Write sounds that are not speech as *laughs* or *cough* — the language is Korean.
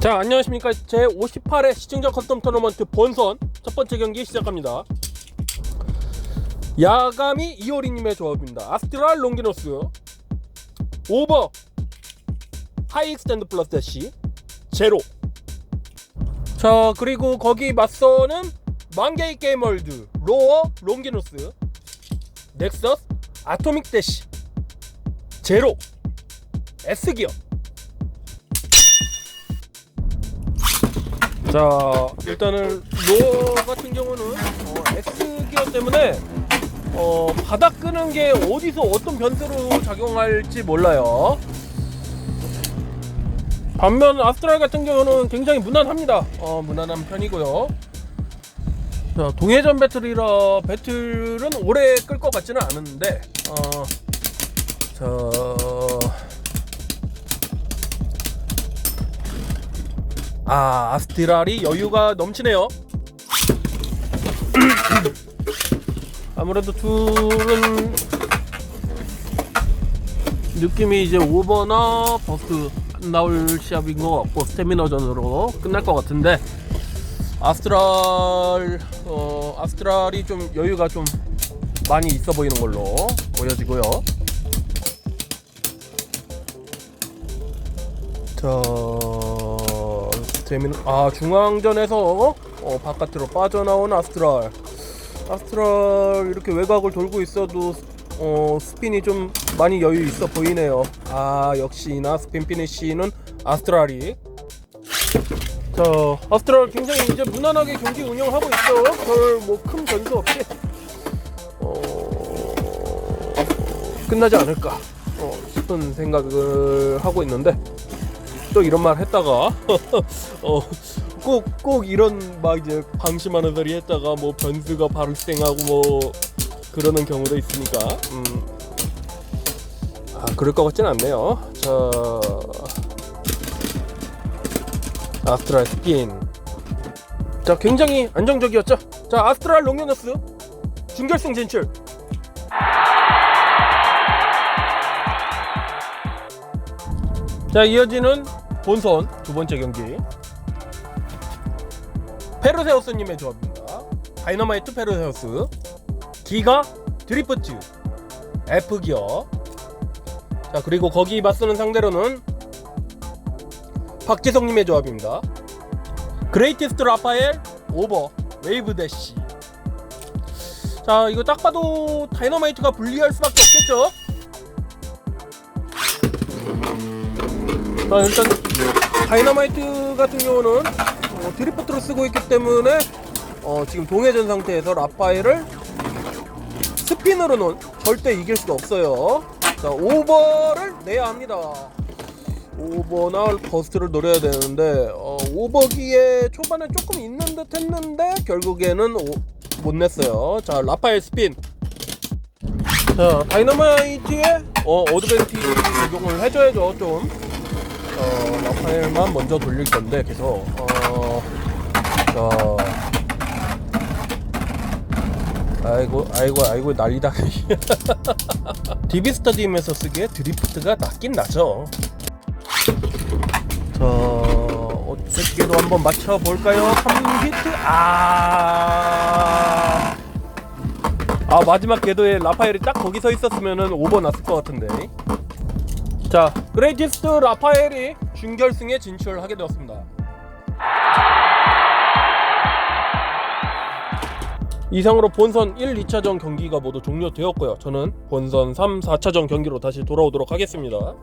자 안녕하십니까. 제58회 시청자 컨텀 토너먼트 본선 첫 번째 경기 시작합니다. 야감이 이효리님의 조합입니다. 아스트랄 롱기노스 오버 하이 익스탠드 플러스 대시 제로. 자 그리고 거기 맞서는 만게이 게임월드 로어 롱기노스 넥서스 아토믹 대시 제로 S기어 자 일단은 로 같은 경우는 어, X 기어 때문에 어, 바닥 끄는 게 어디서 어떤 변수로 작용할지 몰라요. 반면 아스트랄 같은 경우는 굉장히 무난합니다. 어, 무난한 편이고요. 자, 동해전 배틀이라 배틀은 오래 끌 것 같지는 않은데 어, 자아 아스트랄이 여유가 넘치네요. *clears throat* 아무래도 둘은 느낌이 이제 오버나 버스 나올 시합인 것 같고 스태미너전으로 끝날 것 같은데 아스트랄 어 아스트랄이 좀 여유가 좀 많이 있어 보이는 걸로 보여지고요. 자 스태미너 아 중앙전에서 어, 바깥으로 빠져나온 아스트랄 아스트랄 이렇게 외곽을 돌고 있어도 어, 스핀이 좀 많이 여유 있어 보이네요. 아 역시나 스핀 피니쉬는 아스트랄이. 자 아스트랄 굉장히 이제 무난하게 경기 운영하고 있어. 별뭐 큰 변수 없이 어, 끝나지 않을까 어, 싶은 생각을 하고 있는데 또 이런 말 했다가 *laughs* 어, 꼭, 꼭 이런 막 이제 방심하는 소리 했다가 뭐 변수가 발생하고 뭐 그러는 경우도 있으니까 음. 아 그럴 것 같진 않네요 자 아스트랄 스핀 자 굉장히 안정적이었죠 자 아스트랄 롱요너스 준결승 진출 자 이어지는 본선 두 번째 경기 페르세우스님의 조합입니다. 다이너마이트 페르세우스, 기가 드리프트, F 기어. 자 그리고 거기 맞서는 상대로는 박지성님의 조합입니다. 그레이티스트 라파엘, 오버, 웨이브 대시. 자 이거 딱 봐도 다이너마이트가 불리할 수밖에 없겠죠. 자 일단 다이너마이트 같은 경우는 어, 드리프트를 쓰고 있기 때문에 어, 지금 동해전 상태에서 라파엘을 스핀으로는 절대 이길 수가 없어요. 자, 오버를 내야 합니다. 오버나 버스트를 노려야 되는데 어, 오버기에 초반에 조금 있는 듯 했는데 결국에는 오, 못 냈어요. 자, 라파엘 스핀. 자, 다이너마이트의 어, 어드밴티지 적용을 해줘야죠, 좀. 어, 라파엘만 먼저 돌릴 건데 계속 어, 자, 아이고 아이고 아이고 난리다 *laughs* 디비 스타디움에서 쓰기에 드리프트가 낫긴 나죠 자 어떻게도 한번 맞춰볼까요 3히트 아 아, 마지막 궤도에 라파엘이 딱 거기 서 있었으면 오버 났을 것 같은데 자, 그레이티스트 라파엘이 준결승에 진출하게 되었습니다. 이상으로 본선 1, 2차전 경기가 모두 종료되었고요. 저는 본선 3, 4차전 경기로 다시 돌아오도록 하겠습니다.